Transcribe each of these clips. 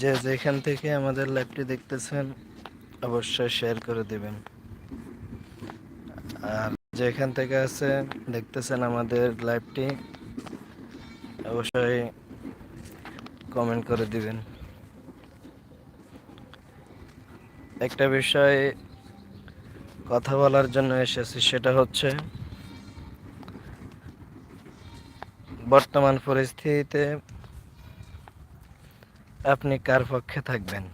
যে যেখান থেকে আমাদের লাইভটি দেখতেছেন, অবশ্যই শেয়ার করে দেবেন। আর যেখান থেকে আছে দেখতেছেন আমাদের লাইভটি অবশ্যই কমেন্ট করে দিবেন। একটা বিষয়ে কথা বলার জন্য এসেছি, সেটা হচ্ছে, বর্তমান পরিস্থিতিতে আপনি কার পক্ষে থাকবেন?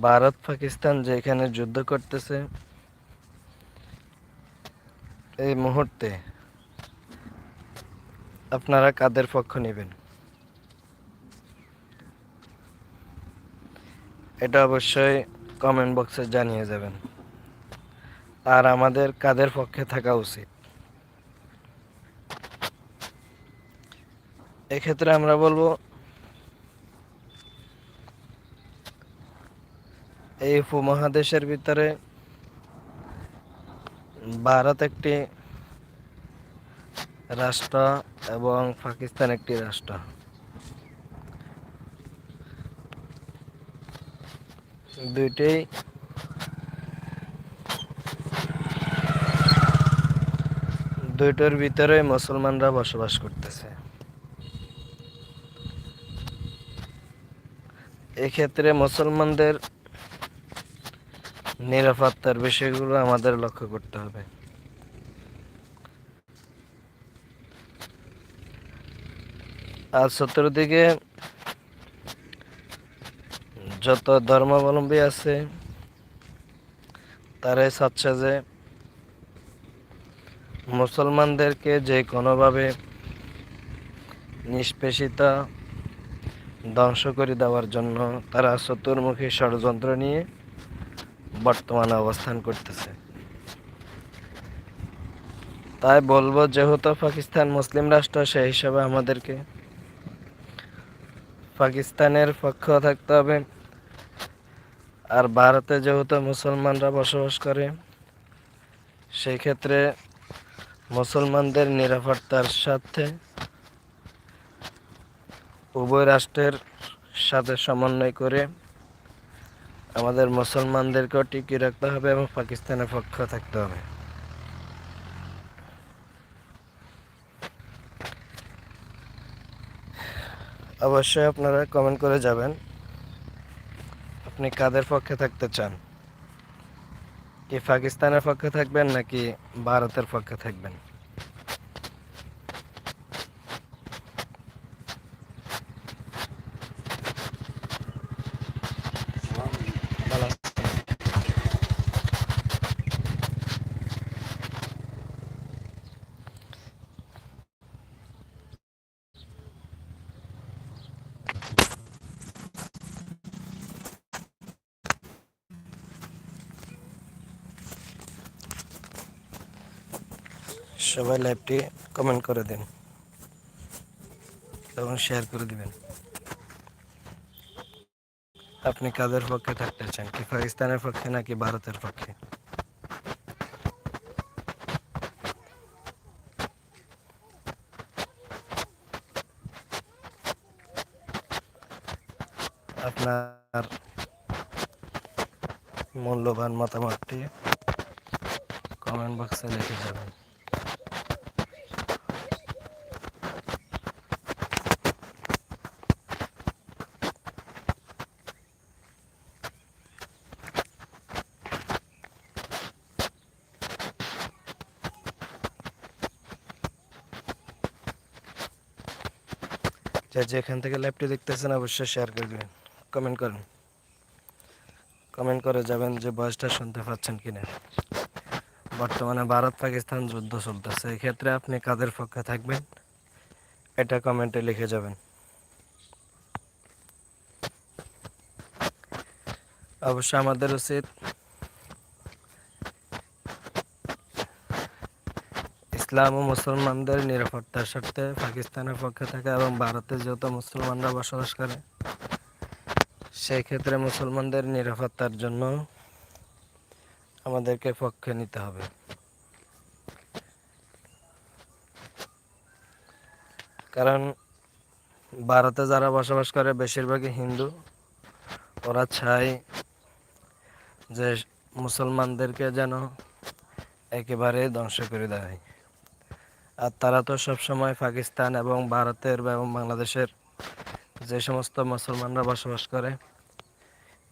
ভারত, পাকিস্তান যেখানে যুদ্ধ করতেছে, এই মুহূর্তে আপনারা কাদের পক্ষ নেবেন? এটা অবশ্যই কমেন্ট বক্সে জানিয়ে যাবেন। আর আমাদের কাদের পক্ষে থাকা উচিত? এক্ষেত্রে আমরা বলব, এই উপমহাদেশের ভিতরে ভারত একটি রাষ্ট্র এবং পাকিস্তান একটি রাষ্ট্র। দুইটাই দুইটার ভিতরে মুসলমানরা বসবাস করতেছে। এক্ষেত্রে মুসলমানদের নিরাপত্তার বিষয়গুলো আমাদের লক্ষ্য করতে হবে। আর চতুর্দিকে যত ধর্মাবলম্বী আছে, তারাই চাচ্ছে যে মুসলমানদেরকে যে কোনোভাবে নিষ্পেষিত ধ্বংস করে দেওয়ার জন্য তারা চতুর্মুখী ষড়যন্ত্র নিয়ে বর্তমানে অবস্থান করতেছে। তাই বলব, যেহেতু পাকিস্তান মুসলিম রাষ্ট্র, সেই হিসাবে আমাদেরকে পাকিস্তানের পক্ষ থাকতে হবে। আর ভারতে যেহেতু মুসলমানরা বসবাস করে, সেই ক্ষেত্রে মুসলমানদের নিরাপত্তার সাথে উভয় রাষ্ট্রের সাথে সমন্বয় করে আমাদের মুসলমানদেরকেও টিকিয়ে রাখতে হবে এবং পাকিস্তানের পক্ষ থাকতে হবে। অবশ্যই আপনারা কমেন্ট করে যাবেন, আপনি কাদের পক্ষে থাকতে চান? কি পাকিস্তানের পক্ষে থাকবেন নাকি ভারতের পক্ষে থাকবেন? সবাই লাইভটি কমেন্ট করে দিন। এবং শেয়ার করে দিবেন। আপনি কাদের পক্ষে থাকতে চান? কি পাকিস্তানের পক্ষে নাকি ভারতের পক্ষে? আপনার মূল্যবান মতামতটি কমেন্ট বক্সে লিখে যাবেন। যে যেখান থেকে লাইভটি দেখতেছেন অবশ্যই শেয়ার করে দেবেন। কমেন্ট করুন। কমেন্ট করে যাবেন যে বয়সটা শুনতে পাচ্ছেন কিনা। বর্তমানে ভারত পাকিস্তান যুদ্ধ চলতেছে এক্ষেত্রে আপনি কাদের পক্ষে থাকবেন? এটা কমেন্টে লিখে যাবেন। অবশ্য আমাদের উচিত ইসলাম ও মুসলমানদের নিরাপত্তার স্বার্থে পাকিস্তানের পক্ষে থাকা এবং ভারতে যেহেতু মুসলমানরা বসবাস করে সেই ক্ষেত্রে মুসলমানদের নিরাপত্তার জন্য আমাদেরকে পক্ষে নিতে হবে। কারণ ভারতে যারা বসবাস করে, বেশিরভাগই হিন্দু। ওরা চায় যে মুসলমানদেরকে যেন একেবারে ধ্বংস করে দেয়। আর তারা তো সবসময় পাকিস্তান এবং ভারতের এবং বাংলাদেশের যে সমস্ত মুসলমানরা বসবাস করে,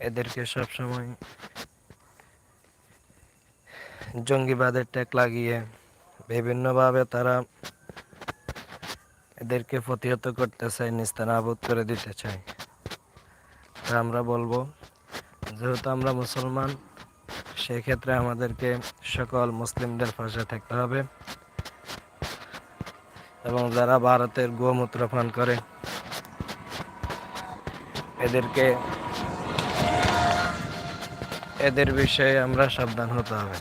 এদেরকে সবসময় জঙ্গিবাদের ট্যাগ লাগিয়ে বিভিন্নভাবে তারা এদেরকে প্রতিহত করতে চায় নিস্তানাবুদ করে দিতে চায়। তা আমরা বলব, যেহেতু আমরা মুসলমান, সেক্ষেত্রে আমাদেরকে সকল মুসলিমদের পাশে থাকতে হবে। এবং যারা ভারতের গোমূত্র পান করে এদেরকে এদের বিষয়ে আমরা সাবধান হতে হবে।